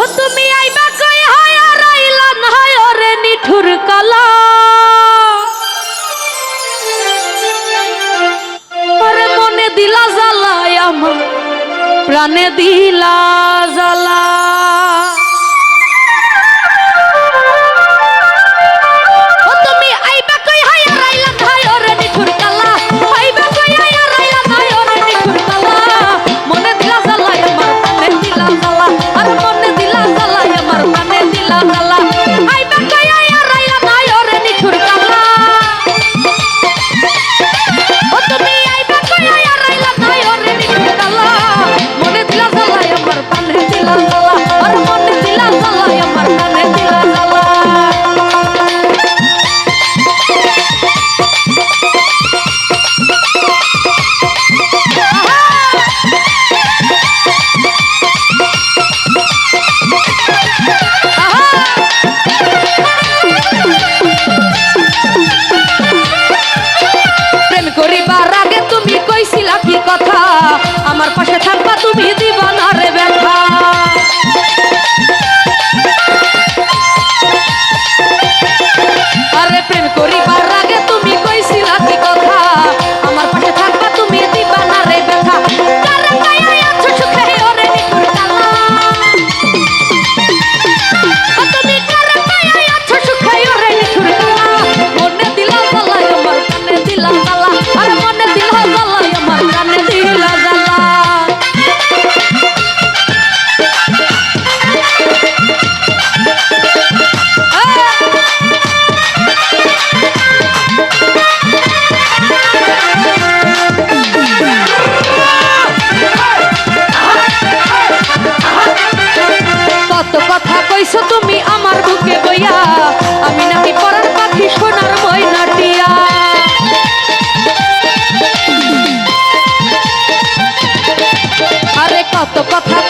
ও তুমি আইবা কই হয় আর আইলা না হয় রে নিঠুর কালা। আরে মনে দিলা জ্বালায় আমার, প্রাণে দিলা তুমি দিব কত কথা